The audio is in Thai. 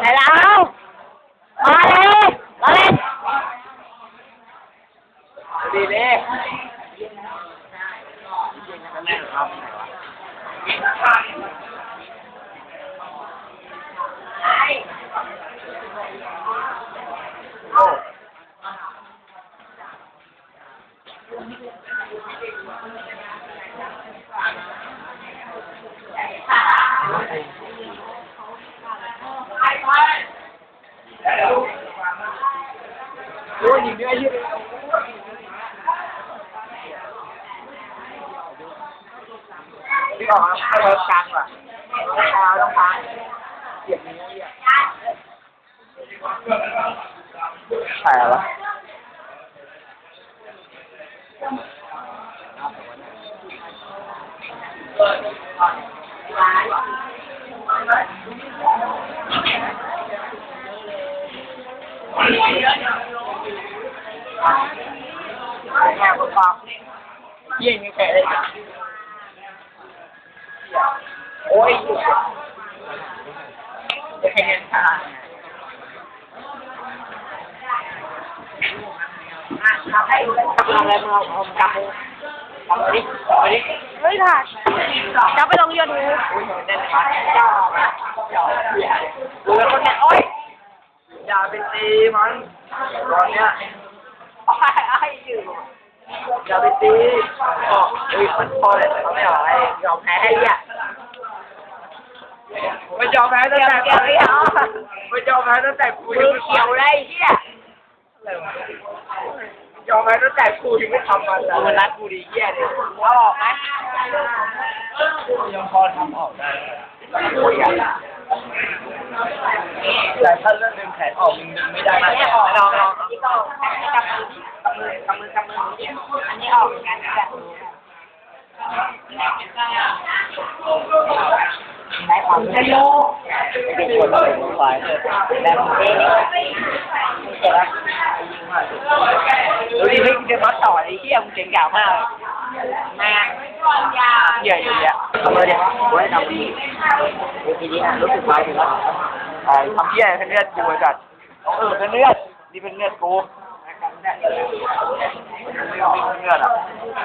ไปแล้วมาเลยมาเลยดีเลย งนี่ออกมาให้รถกลางว่ะเอาต้องกลางเสียบนิ้วเนี่ยใช่เหรอแค่คนฟังเยี่ยงยังแค่เลยโอ้ยจะแค่เงินชาทำให้ทำอะไรมาเอาจับทำดิทำดิเฮ้ยถ่ายจะไปลงยูทูบอุ้ยเด่นมาจ้าจ้าดูแล้วคนเนี้ยโอ้ยอย่าไปตีมันตอนเนี้ยไอ้ไอ้อยู่อย่าไปตีอ๋อเฮ้ยมันพอเลยเขาไม่ออกไอ้ยอมแพ้ให้อะไม่ยอมแพ้ตั้งแต่เดี๋ยวไม่เอาไม่ยอมแพ้ตั้งแต่กูมือเขียวเลยเฮียยอมแพ้ตั้งแต่กูยังไม่ทำมันเลยมันรัดกูดีเหี้ยเลยเอาออกไหมยังพอทำออกได้กูอยาก แต่ถ้าเรื่องดึงแขนออกมึงดึงไม่ได้อันนี้ออกลองลองอันนี้ก็ออกอันนี้กำมือกำมือกำมือกมืออันนี้ออกกันแบบนี้ไหนของจะโยเป็นคนเป็นฝ่ายแต่มึงเองเห็นไหมดูดิเฮ้ยเดี๋ยวมาต่อไอ้เหี้ยมึงเก่งกาจมาก เลยแม่เยอะอยู่เนี่ยทำเลยเนี่ยกูให้ทำดีทีนี้รู้สึกไหมถึงแล้วไอ้ทำเพี้ยเป็นเลือดกูไอ้สัตว์เออเป็นเลือดนี่เป็นเลือดกูไม่เป็นเลือดอะ